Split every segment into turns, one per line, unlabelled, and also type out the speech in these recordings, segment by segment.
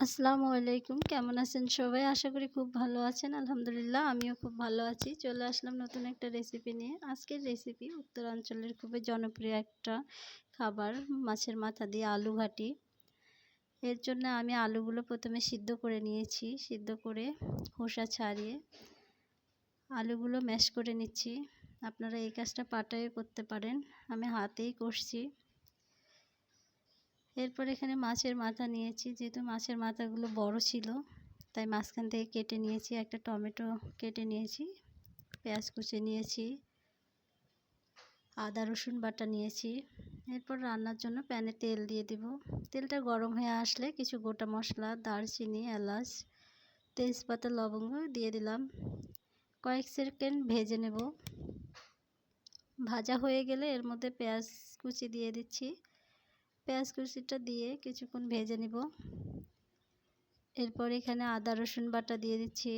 আসসালামু আলাইকুম। কেমন আছেন সবাই? আশা করি খুব ভালো আছেন। আলহামদুলিল্লাহ, আমিও খুব ভালো আছি। চলে আসলাম নতুন একটা রেসিপি নিয়ে। আজকের রেসিপি উত্তরাঞ্চলের খুবই জনপ্রিয় একটা খাবার, মাছের মাথা দিয়ে আলু ঘাটি এর জন্য আমি আলুগুলো প্রথমে সিদ্ধ করে নিয়েছি। সিদ্ধ করে খোসা ছাড়িয়ে আলুগুলো ম্যাশ করে নিচ্ছি। আপনারা এই কাজটা পাটায় করতে পারেন। আমি হাতেই কষছি এরপর এখানে মাছের মাথা নিয়েছি। যেহেতু মাছের মাথাগুলো বড় ছিল, তাই মাঝখান থেকে কেটে নিয়েছি। একটা টমেটো কেটে নিয়েছি, পেঁয়াজ কুচে নিয়েছি, আদা, রসুন বাটা নিয়েছি। এরপর রান্নার জন্য প্যানে তেল দিয়ে দিব। তেলটা গরম হয়ে আসলে কিছু গোটা মশলা, দারচিনি, এলাচ, তেজপাতা, লবঙ্গ দিয়ে দিলাম। কয়েক সেকেন্ড ভেজে নেব। ভাজা হয়ে গেলে এর মধ্যে পেঁয়াজ কুচি দিয়ে দিচ্ছি। পেঁয়াজ কুচিটা দিয়ে কিছুক্ষণ ভেজে নিব। এরপর এখানে আদা, রসুন বাটা দিয়ে দিচ্ছি।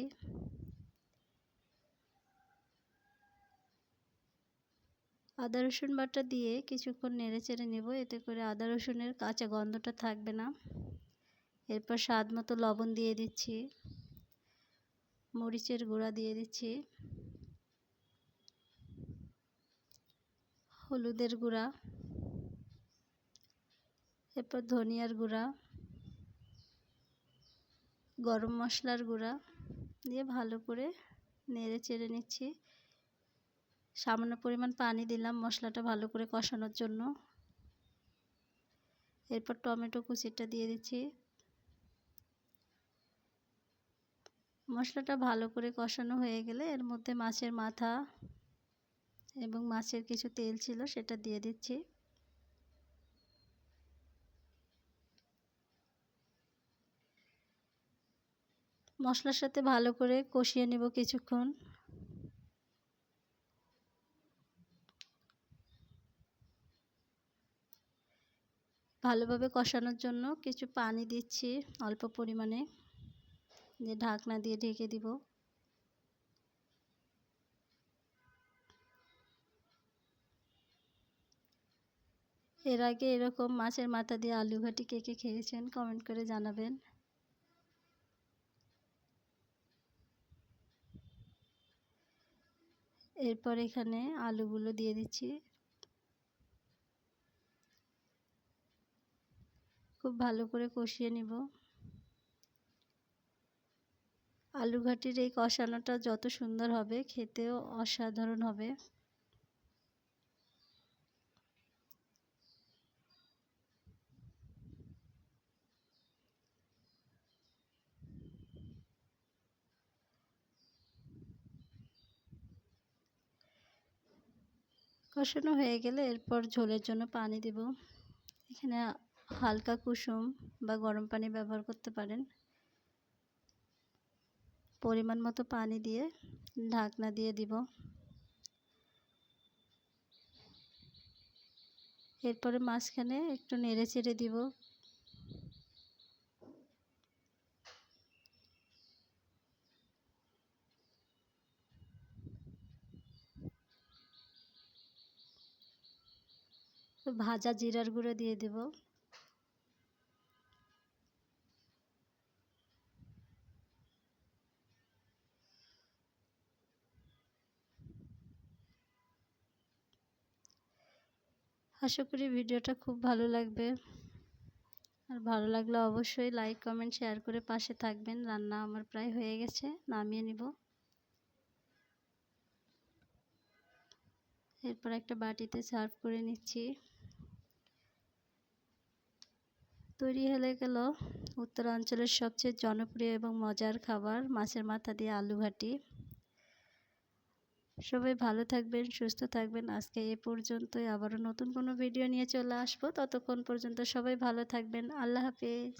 আদা, রসুন বাটা দিয়ে কিছুক্ষণ নেড়ে চেড়ে নেব, এতে করে আদা, রসুনের কাঁচা গন্ধটা থাকবে না। এরপর স্বাদ মতো লবণ দিয়ে দিচ্ছি। মরিচের গুঁড়া দিয়ে দিচ্ছি। হলুদের গুঁড়া। এরপর ধনিয়ার গুঁড়া, গরম মশলার গুঁড়া দিয়ে ভালো করে নেড়ে চেড়ে নিচ্ছি। সামান্য পরিমাণ পানি দিলাম মশলাটা ভালো করে কষানোর জন্য। এরপর টমেটো কুচিটা দিয়ে দিচ্ছি। মশলাটা ভালো করে কষানো হয়ে গেলে এর মধ্যে মাছের মাথা এবং মাছের কিছু তেল ছিল সেটা দিয়ে দিচ্ছি। মশলার সাথে ভালো করে কষিয়ে নেব কিছুক্ষণ। ভালোভাবে কষানোর জন্য কিছু পানি দিচ্ছি অল্প পরিমাণে। দিয়ে ঢাকনা দিয়ে ঢেকে দিব। এর আগে এরকম মাছের মাথা দিয়ে আলু ঘাটি কে কে খেয়েছেন কমেন্ট করে জানাবেন। এরপর এখানে আলুগুলো দিয়ে দিচ্ছি। খুব ভালো করে কষিয়ে নিব। আলু ঘাটির এই কষানোটা যত সুন্দর হবে, খেতেও অসাধারণ হবে। কষানো হয়ে গেলে এরপর ঝোলের জন্য পানি দেব। এখানে হালকা কুসুম বা গরম পানি ব্যবহার করতে পারেন। পরিমাণ মতো পানি দিয়ে ঢাকনা দিয়ে দিব। এরপরে মাঝখানে একটু নেড়ে চেড়ে দিব। ভাজা জিরার গুঁড়ো দিয়ে দেব। আশা করি ভিডিওটা খুব ভালো লাগবে। আর ভালো লাগলে অবশ্যই লাইক, কমেন্ট, শেয়ার করে পাশে থাকবেন। রান্না আমার প্রায় হয়ে গেছে, নামিয়ে নিব। এরপর একটা বাটিতে সার্ভ করে নিচ্ছি। তৈরি হয়ে গেল উত্তরাঞ্চলের সবচেয়ে জনপ্রিয় এবং মজার খাবার মাছের মাথা দিয়ে আলু ঘাটি সবাই ভালো থাকবেন, সুস্থ থাকবেন। আজকে এ পর্যন্তই। আবারও নতুন কোনো ভিডিও নিয়ে চলে আসব। ততক্ষণ পর্যন্ত সবাই ভালো থাকবেন। আল্লাহ হাফিজ।